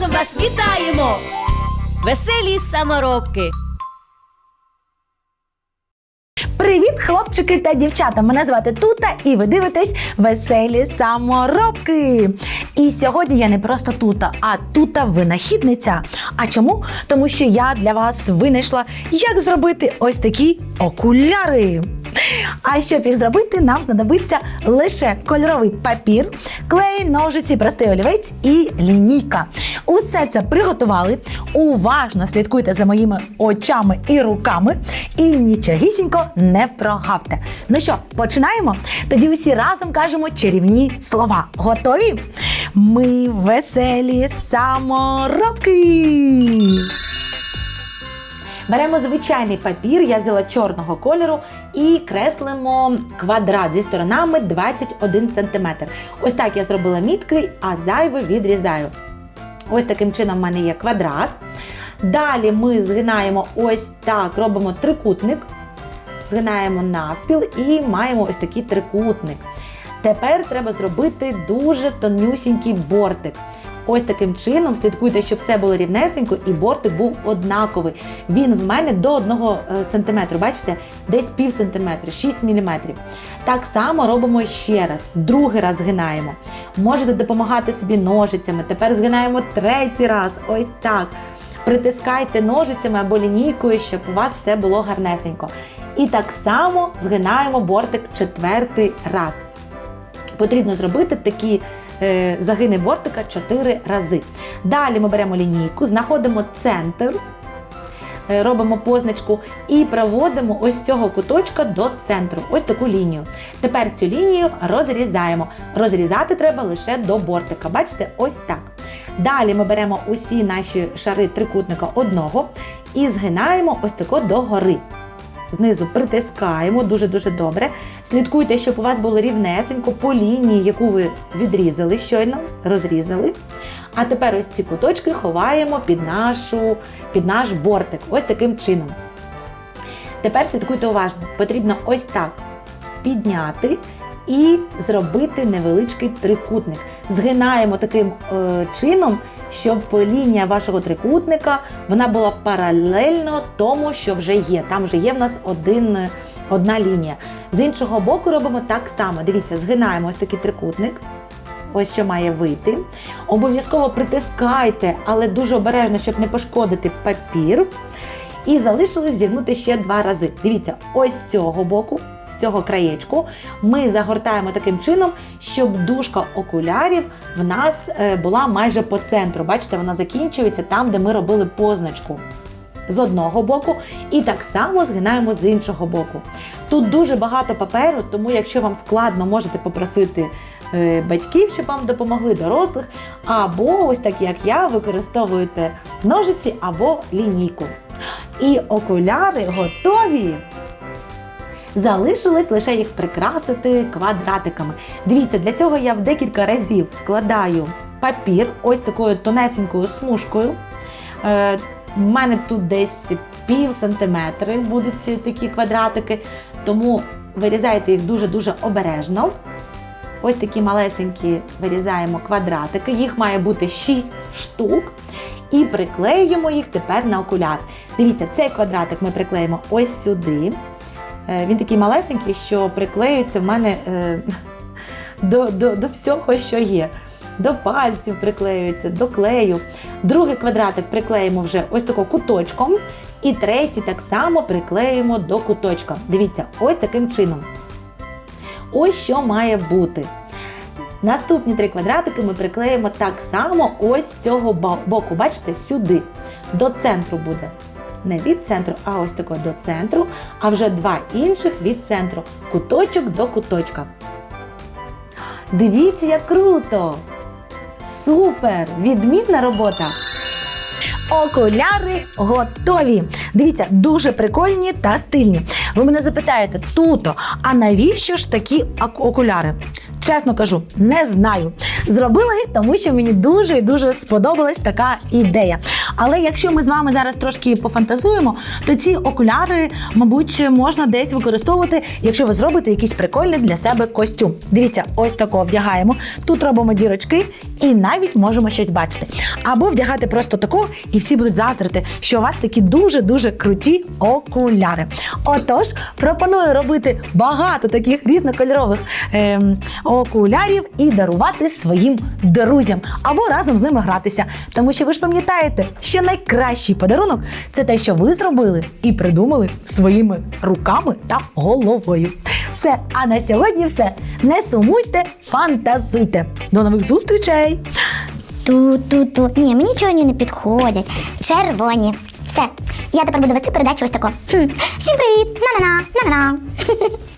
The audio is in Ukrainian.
разом вас вітаємо, веселі саморобки. Привіт, хлопчики та дівчата! Мене звати Тута, і ви дивитесь веселі саморобки. І сьогодні я не просто тута, а тута винахідниця. А чому? Тому що я для вас винайшла, як зробити ось такі окуляри. А щоб їх зробити, нам знадобиться лише кольоровий папір, клей, ножиці, простий олівець і лінійка. Усе це приготували. Уважно слідкуйте за моїми очами і руками і нічогісінько не прогавте. Ну що, починаємо? Тоді усі разом кажемо чарівні слова. Готові? Ми веселі саморобки. Беремо звичайний папір, я взяла чорного кольору і креслимо квадрат зі сторонами 21 см. Ось так я зробила мітки, а зайве відрізаю. Ось таким чином в мене є квадрат. Далі ми згинаємо ось так, робимо трикутник, згинаємо навпіл і маємо ось такий трикутник. Тепер треба зробити дуже тонюсінький бортик. Ось таким чином слідкуйте, щоб все було рівнесенько і бортик був однаковий. Він в мене до 1 см, бачите, десь пів сантиметра, 6 мм. Так само робимо ще раз, другий раз згинаємо. Можете допомагати собі ножицями. Тепер згинаємо третій раз, ось так. Притискайте ножицями або лінійкою, щоб у вас все було гарнесенько. І так само згинаємо бортик четвертий раз. Потрібно зробити такі е, загини бортика 4 рази. Далі ми беремо лінійку, знаходимо центр, е, робимо позначку і проводимо ось цього куточка до центру. Ось таку лінію. Тепер цю лінію розрізаємо. Розрізати треба лише до бортика. Бачите, ось так. Далі ми беремо усі наші шари трикутника одного і згинаємо ось тако догори. Знизу притискаємо дуже-дуже добре. Слідкуйте, щоб у вас було рівнесенько по лінії, яку ви відрізали щойно, розрізали. А тепер ось ці куточки ховаємо під, нашу, під наш бортик. Ось таким чином. Тепер слідкуйте уважно. Потрібно ось так підняти і зробити невеличкий трикутник. Згинаємо таким е, чином, щоб лінія вашого трикутника вона була паралельно тому, що вже є. Там вже є в нас один, одна лінія. З іншого боку робимо так само. Дивіться, згинаємо ось такий трикутник. Ось що має вийти. Обов'язково притискайте, але дуже обережно, щоб не пошкодити папір. І залишилось зігнути ще два рази. Дивіться, ось цього боку, цього краєчку, ми загортаємо таким чином, щоб дужка окулярів в нас е, була майже по центру. Бачите, вона закінчується там, де ми робили позначку. З одного боку, і так само згинаємо з іншого боку. Тут дуже багато паперу, тому якщо вам складно, можете попросити е, батьків, щоб вам допомогли дорослих, або ось так як я, використовуєте ножиці або лінійку. І окуляри готові. Залишилось лише їх прикрасити квадратиками. Дивіться, для цього я в декілька разів складаю папір ось такою тонесенькою смужкою. Е, У мене тут десь пів сантиметри будуть такі квадратики, тому вирізайте їх дуже-дуже обережно. Ось такі малесенькі вирізаємо квадратики, їх має бути 6 штук. І приклеюємо їх тепер на окуляр. Дивіться, цей квадратик ми приклеїмо ось сюди. Е, Він такий малесенький, що приклеюється в мене е, до, до, до всього, що є. До пальців приклеюється, до клею. Другий квадратик приклеїмо вже ось тако куточком. І третій так само приклеїмо до куточка. Дивіться, ось таким чином. Ось що має бути. Наступні три квадратики ми приклеїмо так само ось з цього боку. Бачите, сюди. До центру буде. Не від центру, а ось тако до центру, а вже два інших від центру. Куточок до куточка. Дивіться, як круто! Супер! Відмінна робота! Окуляри готові. Дивіться, дуже прикольні та стильні. Ви мене запитаєте, туто, а навіщо ж такі окуляри? Чесно кажу, не знаю. Зробила їх, тому що мені дуже і дуже сподобалась така ідея. Але якщо ми з вами зараз трошки пофантазуємо, то ці окуляри, мабуть, можна десь використовувати, якщо ви зробите якийсь прикольний для себе костюм. Дивіться, ось такого вдягаємо. Тут робимо дірочки і навіть можемо щось бачити. Або вдягати просто тако, і всі будуть заздрити, що у вас такі дуже-дуже круті окуляри. Отож, пропоную робити багато таких різнокольорових ем, окулярів і дарувати своїм друзям або разом з ними гратися. Тому що ви ж пам'ятаєте, що найкращий подарунок це те, що ви зробили і придумали своїми руками та головою. Все, а на сьогодні все. Не сумуйте, фантазуйте. До нових зустрічей! Ту-ту-ту. Ні, мені чорні не підходять. Червоні. Все. Я тепер буду вести передачу ось тако. Хм. Всім привіт! На-на-на, на-на-на.